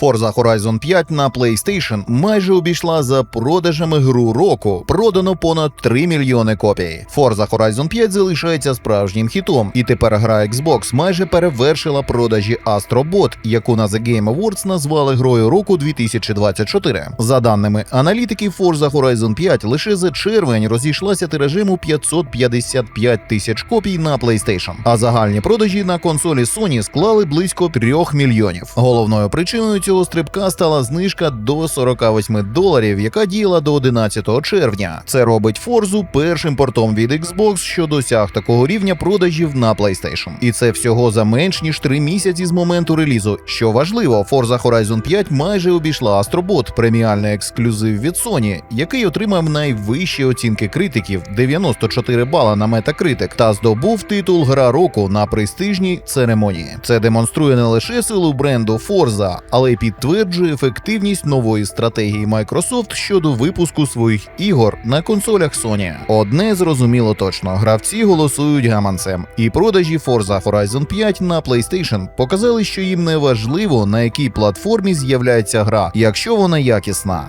Forza Horizon 5 на PlayStation майже обійшла за продажами гру року. Продано понад 3 мільйони копій. Forza Horizon 5 залишається справжнім хітом, і тепер гра Xbox майже перевершила продажі Astro Bot, яку на The Game Awards назвали грою року 2024. За даними аналітиків, Forza Horizon 5 лише за червень розійшлася тиражем у 555 тисяч копій на PlayStation, а загальні продажі на консолі Sony склали близько 3 мільйонів. Головною причиною цього стрибка стала знижка до 48 доларів, яка діяла до 11 червня. Це робить Forza першим портом від Xbox, що досяг такого рівня продажів на PlayStation. І це всього за менш ніж 3 місяці з моменту релізу. Що важливо, Forza Horizon 5 майже обійшла Astrobot, преміальний ексклюзив від Sony, який отримав найвищі оцінки критиків 94 бала на Metacritic та здобув титул Гра року на престижній церемонії. Це демонструє не лише силу бренду Forza, але й підтверджує ефективність нової стратегії Microsoft щодо випуску своїх ігор на консолях Sony. Одне зрозуміло точно: гравці голосують гаманцем, і продажі Forza Horizon 5 на PlayStation показали, що їм не важливо на якій платформі з'являється гра, якщо вона якісна.